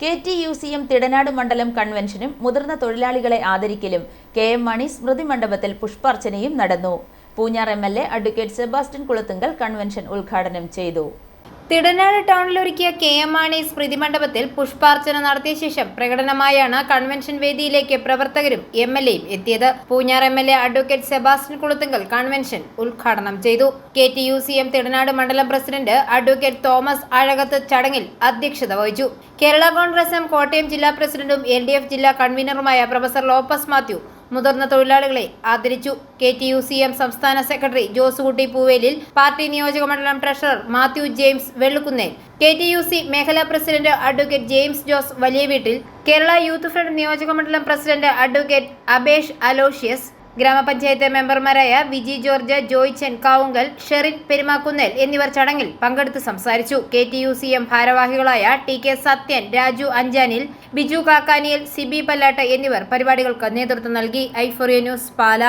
K T U സിയും തിടനാട് മണ്ഡലം കൺവെൻഷനും മുതിർന്ന തൊഴിലാളികളെ ആദരിക്കലും കെ എം മണി സ്മൃതി മണ്ഡപത്തിൽ പുഷ്പാർച്ചനയും നടന്നു. Poonjar M L A advocate Sebastian Kulathunkal convention ഉദ്ഘാടനം ചെയ്തു. തിടനാട് ടൗണിലൊരുക്കിയ കെ എം മാണി സ്മൃതി മണ്ഡപത്തിൽ പുഷ്പാർച്ചന നടത്തിയ ശേഷം പ്രകടനമായാണ് കൺവെൻഷൻ വേദിയിലേക്ക് പ്രവർത്തകരും എം എൽ എയും എത്തിയത്. Poonjar M L A advocate Sebastian Kulathunkal convention ഉദ്ഘാടനം ചെയ്തു. K T U C M Thidanad മണ്ഡലം പ്രസിഡന്റ് അഡ്വക്കേറ്റ് തോമസ് അഴകത്ത് ചടങ്ങിൽ അധ്യക്ഷത വഹിച്ചു. കേരള കോൺഗ്രസ് എം കോട്ടയം ജില്ലാ പ്രസിഡന്റും എൽ ജില്ലാ കൺവീനറുമായ പ്രൊഫസർ ലോപ്പസ് മാത്യു മുതിർന്ന തൊഴിലാളികളെ ആദരിച്ചു. K T U C M സംസ്ഥാന സെക്രട്ടറി ജോസുകുട്ടി പൂവേലിൽ പാർട്ടി നിയോജക മണ്ഡലം treasurer Mathew James Vellukkunnel. K T U C മേഖലാ പ്രസിഡന്റ് അഡ്വക്കേറ്റ് ജെയിംസ് ജോസ് വലിയ വീട്ടിൽ കേരള യൂത്ത് ഫ്രണ്ട് നിയോജക മണ്ഡലം പ്രസിഡന്റ് അഡ്വക്കേറ്റ് അബേഷ് അലോഷ്യസ്. ഗ്രാമപഞ്ചായത്ത് മെമ്പർമാരായ വിജി ജോർജ് ജോയ് ചെൻകാവുങ്കൽ ഷെറിൻ പെരുമാക്കുന്നേൽ എന്നിവർ ചടങ്ങിൽ പങ്കെടുത്ത് സംസാരിച്ചു. K T U C M ഭാരവാഹികളായ ടി കെ സത്യൻ രാജു അഞ്ചാനിൽ ബിജു കാക്കാനിയിൽ സിബി പല്ലാട്ട് എന്നിവർ പരിപാടികൾക്ക് നേതൃത്വം നൽകി. ഐഫോറിയ ന്യൂസ് പാല.